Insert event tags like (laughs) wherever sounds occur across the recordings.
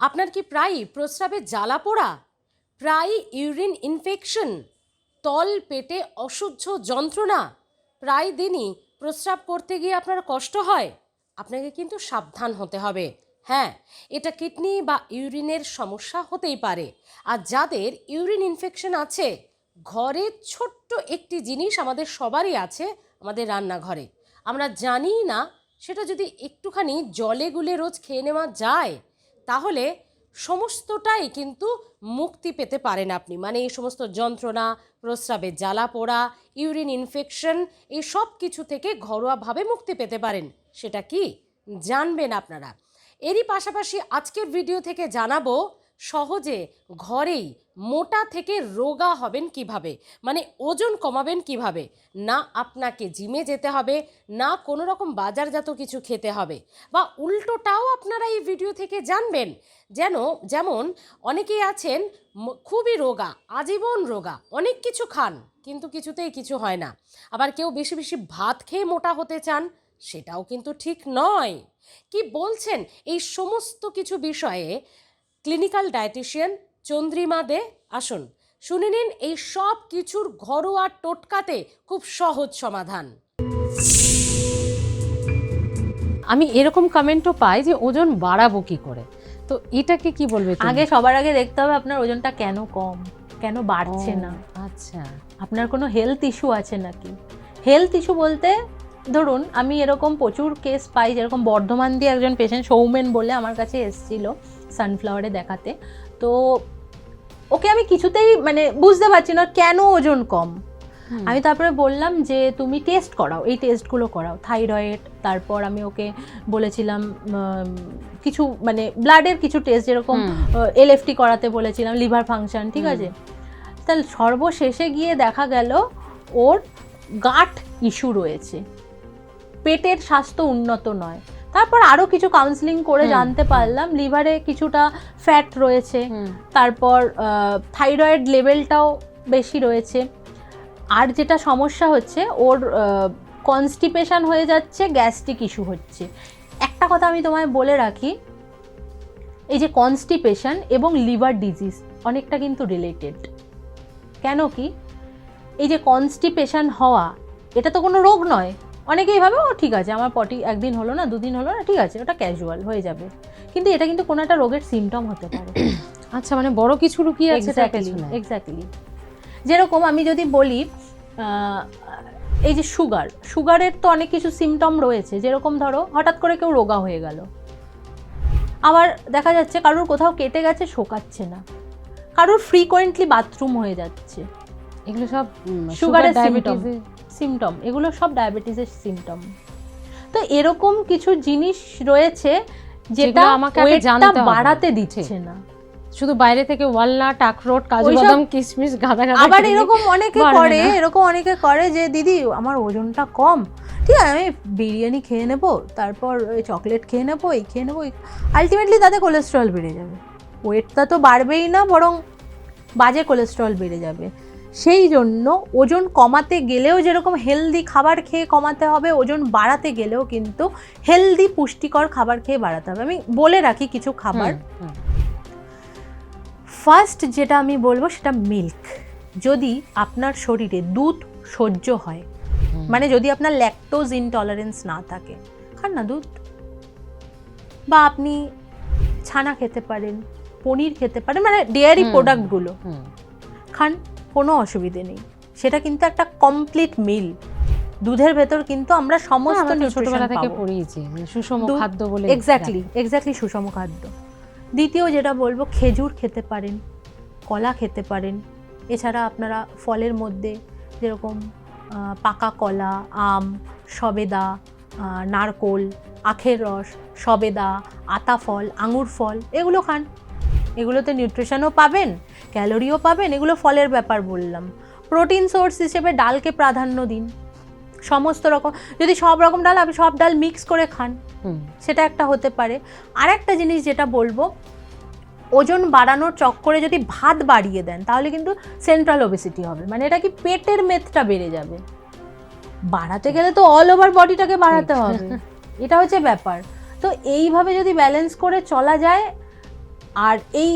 আপনার কি প্রায়ই প্রস্রাবে জ্বালা পোড়া? প্রায় ইউরিন ইনফেকশন? তল পেটে অসহ্য যন্ত্রণা? প্রায় দিনই প্রস্রাব করতে গিয়ে আপনার কষ্ট হয়? আপনাকে কিন্তু সাবধান হতে হবে। হ্যাঁ এটা কিডনি বা ইউরিনের সমস্যা হতেই পারে। আর যাদের ইউরিন ইনফেকশন আছে, ঘরে ছোট্ট একটি জিনিস আমাদের সবারই আছে, আমাদের রান্নাঘরে। আমরা জানি না, সেটা যদি একটুখানি জলে গুলে রোজ খেয়ে নেওয়া যায় তাহলে সমস্তটাই কিন্তু মুক্তি পেতে পারেন আপনি। মানে এই সমস্ত যন্ত্রণা প্রস্রাবে জ্বালা পোড়া, ইউরিন ইনফেকশন, এই সব কিছু থেকে ঘরোয়াভাবে মুক্তি পেতে পারেন। সেটা কি? জানবেন আপনারা। এরই পাশাপাশি আজকের ভিডিও থেকে জানাব সহজে ঘরেই মোটা থেকে রোগা হবেন কীভাবে? মানে ওজন কমাবেন কীভাবে? না আপনাকে জিমে যেতে হবে, না কোনো রকম বাজারজাত কিছু খেতে হবে। বা উল্টোটাও আপনারা এই ভিডিও থেকে জানবেন। যেন, যেমন অনেকেই আছেন খুবই রোগা, আজীবন রোগা, অনেক কিছু খান, কিন্তু কিছুতেই কিছু হয় না। আবার কেউ বেশি বেশি ভাত খেয়ে মোটা হতে চান, সেটাও কিন্তু ঠিক নয়। কি বলছেন এই সমস্ত কিছু বিষয়ে ক্লিনিক্যাল ডায়েটিশিয়ান চন্দ্রিমা দে আসুন। শুনে নিন এই সব কিছুর ঘরোয়া টোটকাতে খুব সহজ সমাধান। আমি এরকম কমেন্টও পাই যে ওজন বাড়াবো কি করে। তো এটাকে কি বলবে? আগে সবার আগে দেখতে হবে আপনার ওজনটা কেন কম কেন বাড়ছে না। আচ্ছা। আপনার কোনো হেলথ ইস্যু আছে নাকি? হেলথ ইস্যু বলতে ধরুন আমি এরকম প্রচুর কেস পাই যেরকম বর্ধমান দিয়ে একজন পেশেন্ট সৌমেন বলে আমার কাছে এসেছিল। সানফ্লাওয়ারে দেখাতে। তো ওকে আমি কিছুতেই মানে বুঝতে পারছি না কেন ওজন কম? আমি তারপরে বললাম যে তুমি টেস্ট করাও এই টেস্টগুলো করাও থাইরয়েড তারপর আমি ওকে বলেছিলাম কিছু মানে ব্লাডের কিছু টেস্ট যেরকম। এলএফটি করাতে বলেছিলাম লিভার ফাংশন ঠিক আছে? তাহলে সর্বশেষে গিয়ে দেখা গেল ওর গাট ইস্যু রয়েছে। পেটের স্বাস্থ্য উন্নত নয়। তারপর আরও কিছু কাউন্সিলিং করে জানতে পারলাম। লিভারে কিছুটা ফ্যাট রয়েছে। তারপর থাইরয়েড লেভেলটাও বেশি রয়েছে। আর যেটা সমস্যা হচ্ছে ওর কনস্টিপেশন হয়ে যাচ্ছে গ্যাস্ট্রিক ইস্যু হচ্ছে। একটা কথা আমি তোমায় বলে রাখি এই যে কনস্টিপেশন এবং লিভার ডিজিজ অনেকটা কিন্তু রিলেটেড কেন কি? এই যে কনস্টিপেশন হওয়া এটা তো কোনো রোগ নয়। অনেকেই ভাবে ও ঠিক আছে আমার পটি একদিন হলো না দুদিন হলো না ঠিক আছে ওটা ক্যাজুয়াল হয়ে যাবে। কিন্তু এটা কিন্তু কোনো একটা রোগের সিমটম হতে পারে। (coughs) আচ্ছা মানে বড় কিছু লুকিয়ে আছে এক্স্যাক্টলি যেরকম আমি যদি বলি এই যে সুগার সুগারের তো অনেক কিছু সিমটম রয়েছে। যেরকম ধরো হঠাৎ করে কেউ রোগা হয়ে গেল। আবার দেখা যাচ্ছে কারোর কোথাও কেটে গেছে শোকাচ্ছে না। কারোর ফ্রিকোয়েন্টলি বাথরুম হয়ে যাচ্ছে। এগুলো সব সুগারের সুগার symptom। সিমটম এগুলো সব ডায়াবেটিসের সিমটম তো এরকম কিছু জিনিস রয়েছে যেটা আমাকে আগে জানতে। বাড়াতে দিচ্ছে। না। শুধু বাইরে থেকে ওয়ালনাট আখরোট কাজু বাদাম কিশমিশ গাদা গাদা আবার এরকম অনেকে করে এরকম অনেকে করে যে দিদি আমার ওজনটা কম। ঠিক আছে আমি বিরিয়ানি খেয়ে নেব তারপর ওই চকলেট খেয়ে নেব এই খেয়ে নেব আলটিমেটলি তাতে কোলেস্ট্রল বেড়ে যাবে। ওয়েটটা তো বাড়বেই না বরং বাজে কোলেস্ট্রল বেড়ে যাবে। সেই জন্য ওজন কমাতে গেলেও যেরকম হেলদি খাবার খেয়ে কমাতে হবে ওজন বাড়াতে গেলেও কিন্তু হেলদি পুষ্টিকর খাবার খেয়ে বাড়াতে হবে। আমি বলে রাখি কিছু খাবার। ফার্স্ট যেটা আমি বলব সেটা মিল্ক যদি আপনার শরীরে দুধ সহ্য হয় মানে যদি আপনার ল্যাকটোজ ইনটলারেন্স না থাকে খান না দুধ। বা আপনি ছানা খেতে পারেন পনির খেতে পারেন মানে ডেয়ারি প্রোডাক্টগুলো খান। কোনো অসুবিধে নেই। সেটা কিন্তু একটা কমপ্লিট মিল দুধের ভেতর কিন্তু আমরা সমস্ত ছোটবেলা থেকে পড়িয়েছি সুষম খাদ্য বলে এক্স্যাক্টলি এক্স্যাক্টলি সুষম খাদ্য। দ্বিতীয় যেটা বলব খেজুর খেতে পারেন কলা খেতে পারেন। এছাড়া আপনারা ফলের মধ্যে যেরকম পাকা কলা আম সবেদা নারকোল আখের রস সবেদা আতা ফল আঙুর ফল এগুলো খান। এগুলোতে নিউট্রিশনও পাবেন ক্যালোরিও পাবেন এগুলো ফলের ব্যাপার বললাম। প্রোটিন সোর্স হিসেবে ডালকে প্রাধান্য দিন। সমস্ত রকম যদি সব রকম ডাল আপনি সব ডাল মিক্স করে খান সেটা একটা হতে পারে। আর একটা জিনিস যেটা বলব ওজন বাড়ানোর চক্করে যদি ভাত বাড়িয়ে দেন তাহলে কিন্তু সেন্ট্রাল ওবেসিটি হবে। মানে এটা কি পেটের মেদটা বেড়ে যাবে। বাড়াতে গেলে তো অল ওভার বডিটাকে বাড়াতে হবে। এটা হচ্ছে ব্যাপার। তো এইভাবে যদি ব্যালেন্স করে চলা যায় আর এই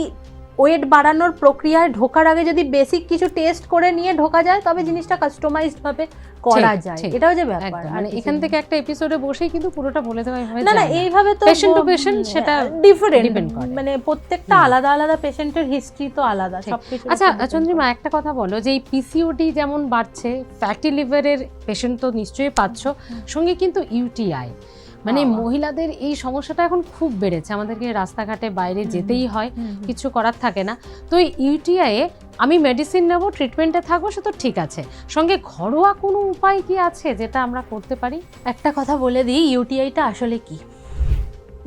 ওয়েট বাড়ানোর প্রক্রিয়ায় ঢোকার আগে যদি বেসিক কিছু টেস্ট করে নিয়ে ঢোকা যায় তবে জিনিসটা কাস্টমাইজড ভাবে করা যায়। এটাও যে ব্যাপার। মানে এখান থেকে একটা এপিসোডে বসেই কিন্তু পুরোটা বলে দেওয়া হয়ে না না। এইভাবে তো to ব- patient সেটা ডিফারেন্ট depend মানে প্রত্যেকটা আলাদা আলাদা পেশেন্টের হিস্ট্রি তো আলাদা। সবকিছু আচ্ছা চন্দ্রিমা একটা কথা বলো যে এই পিসিওডি যেমন বাড়ছে ফ্যাটি লিভারের পেশেন্ট তো নিশ্চয়ই পাচ্ছ সঙ্গে কিন্তু ইউটিআই মানে মহিলাদের এই সমস্যাটা এখন খুব বেড়েছে। আমাদেরকে রাস্তাঘাটে বাইরে যেতেই হয় কিছু করার থাকে না। তো এই ইউটিআই আমি মেডিসিন নেব ট্রিটমেন্টে থাকব সে তো ঠিক আছে। সঙ্গে ঘরোয়া কোনো উপায় কি আছে যেটা আমরা করতে পারি? একটা কথা বলে দিই ইউটিআইটা আসলে কি?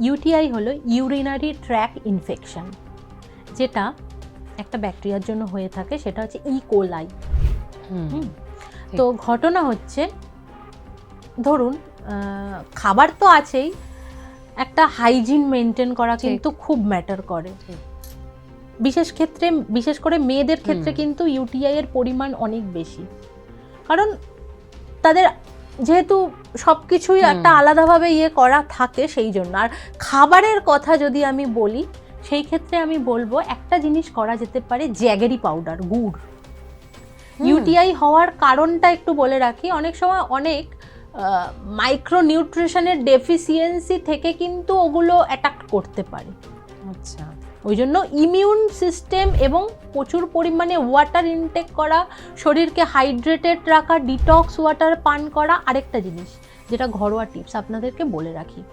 ইউটিআই হলো ইউরিনারি ট্র্যাক ইনফেকশন যেটা একটা ব্যাকটেরিয়ার জন্য হয়ে থাকে সেটা হচ্ছে ইকোলাই কোলাই হুম। তো ঘটনা হচ্ছে ধরুন খাবার তো আছেই একটা হাইজিন মেনটেন করা কিন্তু খুব ম্যাটার করে। বিশেষ ক্ষেত্রে বিশেষ করে মেয়েদের ক্ষেত্রে কিন্তু ইউটিআই এর পরিমাণ অনেক বেশি। কারণ তাদের যেহেতু সব কিছুই একটা আলাদাভাবে ইয়ে করা থাকে সেই জন্য। আর খাবারের কথা যদি আমি বলি সেই ক্ষেত্রে আমি বলব একটা জিনিস করা যেতে পারে জ্যাগেরি পাউডার গুড়। ইউটিআই হওয়ার কারণটা একটু বলে রাখি অনেক সময় অনেক মাইক্রো নিউট্রিশনের ডেফিসিয়েন্সি থেকে কিন্তু ওগুলো অ্যাটাক করতে পারে। আচ্ছা। ওই জন্য ইমিউন সিস্টেম এবং প্রচুর পরিমাণে ওয়াটার ইনটেক করা শরীরকে হাইড্রেটেড রাখা ডিটক্স ওয়াটার পান করা আরেকটা জিনিস যেটা ঘরোয়া টিপস আপনাদেরকে বলে রাখি।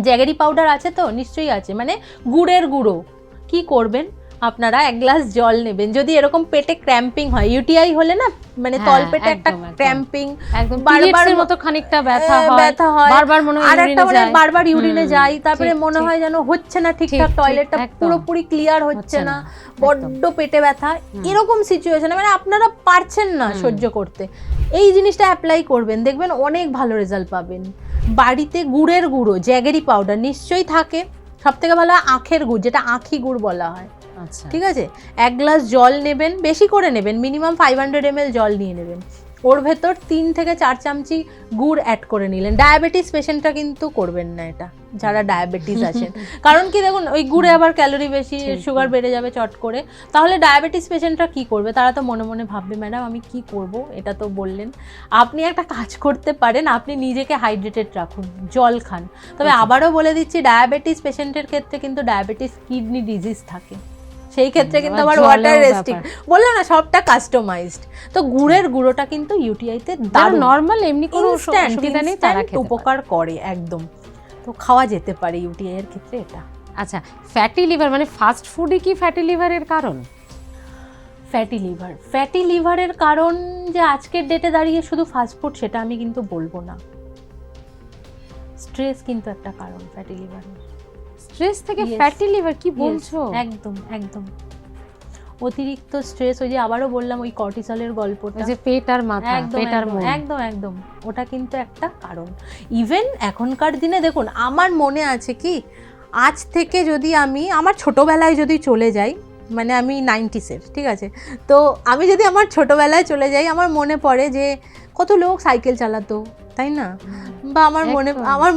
জ্যাগেরি পাউডার আছে তো? নিশ্চয়ই আছে। মানে গুড়ের গুঁড়ো। কি করবেন? আপনারা এক গ্লাস জল নেবেন। যদি এরকম পেটে ক্র্যাম্পিং হয় ইউটিআই হলে না মানে হ্যাঁ, তলপেটে একটা। ক্র্যাম্পিং বারবার মতো খানিকটা ব্যথা হয় ব্যথা হয়। বারবার মনে হয় আর একটা মানে বারবার ইউরিনে যাই তারপরে মনে হয় যেন হচ্ছে না ঠিকঠাক টয়লেটটা পুরোপুরি ক্লিয়ার হচ্ছে না। বড্ড পেটে ব্যথা। এরকম সিচুয়েশনে মানে আপনারা পারছেন না সহ্য করতে। এই জিনিসটা অ্যাপ্লাই করবেন দেখবেন অনেক ভালো রেজাল্ট পাবেন। বাড়িতে গুড়ের গুঁড়ো জ্যাগেরি পাউডার নিশ্চয়ই থাকে। সব থেকে ভালো হয় আখের গুড় যেটা আখি গুড় বলা হয়। ঠিক আছে? এক গ্লাস জল নেবেন বেশি করে নেবেন মিনিমাম ফাইভ হান্ড্রেড এম জল নিয়ে নেবেন। ওর ভেতর তিন থেকে চার চামচি গুড় অ্যাড করে নিলেন। ডায়াবেটিস পেশেন্টরা কিন্তু করবেন না এটা যারা ডায়াবেটিস (laughs) আছেন। কারণ কি দেখুন ওই গুড়ে আবার ক্যালোরি বেশি সুগার বেড়ে যাবে চট করে। তাহলে ডায়াবেটিস পেশেন্টরা কি করবে? তারা তো মনে মনে ভাববে ম্যাডাম আমি কি করব? এটা তো বললেন। আপনি একটা কাজ করতে পারেন আপনি নিজেকে হাইড্রেটেড রাখুন জল খান। তবে আচ্ছা। আবারও বলে দিচ্ছি ডায়াবেটিস পেশেন্টের ক্ষেত্রে কিন্তু ডায়াবেটিস কিডনি ডিজিজ থাকে। সেই ক্ষেত্রে কিন্তু আবার আবার ওয়াটার রেস্ট্রিক্ট বললাম না সবটা কাস্টমাইজড তো গুড়ের গুঁড়োটা কিন্তু ইউটিআইতে দারুণ। নর্মাল এমনি কোনো অসু- অসুবিধা নেই তারা উপকার করে একদম। তো খাওয়া যেতে পারে ইউটিআই এর ক্ষেত্রে এটা। আচ্ছা ফ্যাটি লিভার মানে ফাস্ট ফুডই কি ফ্যাটি লিভারের কারণ? ফ্যাটি লিভার ফ্যাটি লিভারের কারণ যে আজকের ডেটে দাঁড়িয়ে শুধু ফাস্টফুড সেটা আমি কিন্তু বলব না। স্ট্রেস কিন্তু একটা কারণ ফ্যাটি লিভারের স্ট্রেস থেকে. ফ্যাটি লিভার কি বলছো? একদম একদম। অতিরিক্ত স্ট্রেস ওই যে আবারও বললাম ওই কর্টিসলের গল্পটা। যে পেট আর মাথা পেট আর মন। একদম একদম। ওটা কিন্তু একটা কারণ। ইভেন এখনকার দিনে দেখুন আমার মনে আছে কি আজ থেকে যদি আমি আমার ছোটবেলায় যদি চলে যাই মানে আমি নাইনটিসের ঠিক আছে? তো আমি যদি আমার ছোটবেলায় চলে যাই আমার মনে পড়ে যে কত লোক সাইকেল চালাতো তাই না? বা আমার মনে আমার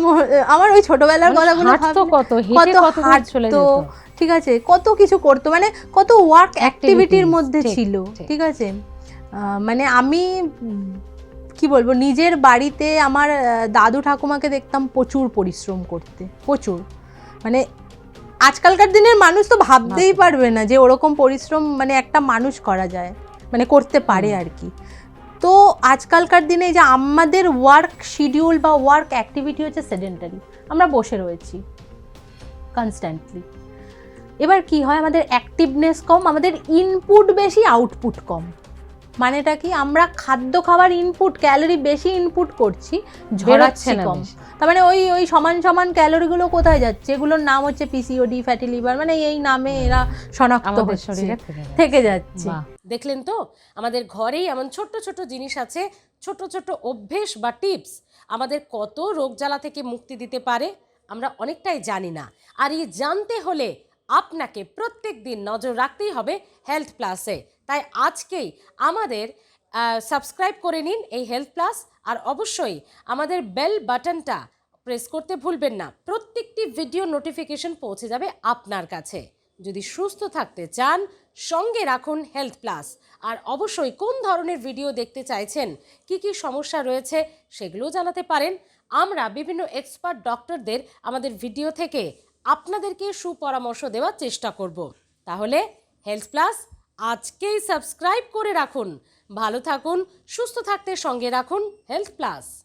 আমার ওই ছোটবেলার কথাগুলো হাঁটতো ভাবলে- কত? কত হাঁটতো, ঠিক আছে? কত কিছু করতো মানে কত ওয়ার্ক অ্যাক্টিভিটির মধ্যে ছিল ঠিক। আছে? মানে আমি কি বলব নিজের বাড়িতে আমার দাদু ঠাকুমাকে দেখতাম প্রচুর পরিশ্রম করতে প্রচুর। মানে আজকালকার দিনের মানুষ তো ভাবতেই পারবে না যে ওরকম পরিশ্রম মানে একটা মানুষ করা যায় মানে করতে পারে আর কি। তো আজকালকার দিনে যে আমাদের ওয়ার্ক শিডিউল বা ওয়ার্ক অ্যাক্টিভিটি হচ্ছে সেডেন্টারি আমরা বসে রয়েছি কনস্ট্যান্টলি এবার কি হয়? আমাদের অ্যাক্টিভনেস কম আমাদের ইনপুট বেশি আউটপুট কম। মানেটা কি? আমরা খাদ্য খাবার ইনপুট ক্যালোরি বেশি ইনপুট করছি ঝরাচ্ছে না কম। তার মানে ওই ওই সমান সমান ক্যালোরিগুলো কোথায় যাচ্ছে? এগুলোর নাম হচ্ছে পিসিওডি ফ্যাটি লিভার মানে এই নামে এরা শনাক্ত হচ্ছে থেকে যাচ্ছে। দেখলেন তো? আমাদের ঘরেই এমন ছোট্ট ছোট জিনিস আছে ছোট ছোট অভ্যেস বা টিপস আমাদের কত রোগ জ্বালা থেকে মুক্তি দিতে পারে আমরা অনেকটাই জানি না। আর এই জানতে হলে আপনাকে প্রত্যেক দিন নজর রাখতেই হবে হেলথ প্লাসে তাই আজকেই আমাদের সাবস্ক্রাইব করে নিন এই হেলথ প্লাস আর অবশ্যই আমাদের বেল বাটনটা প্রেস করতে ভুলবেন না। প্রত্যেকটি ভিডিও নোটিফিকেশন পৌঁছে যাবে আপনার কাছে। যদি সুস্থ থাকতে চান, সঙ্গে রাখুন হেলথ প্লাস আর অবশ্যই কোন ধরনের ভিডিও দেখতে চাইছেন, কি কি সমস্যা রয়েছে, সেগুলোও জানাতে পারেন। আমরা বিভিন্ন এক্সপার্ট ডক্টরদের আমাদের ভিডিও থেকে আপনাদেরকে সুপরামর্শ দেওয়ার চেষ্টা করব। তাহলে হেলথ প্লাস আজকেই সাবস্ক্রাইব করে রাখুন। ভালো থাকুন সুস্থ থাকতে সঙ্গে রাখুন হেলথ প্লাস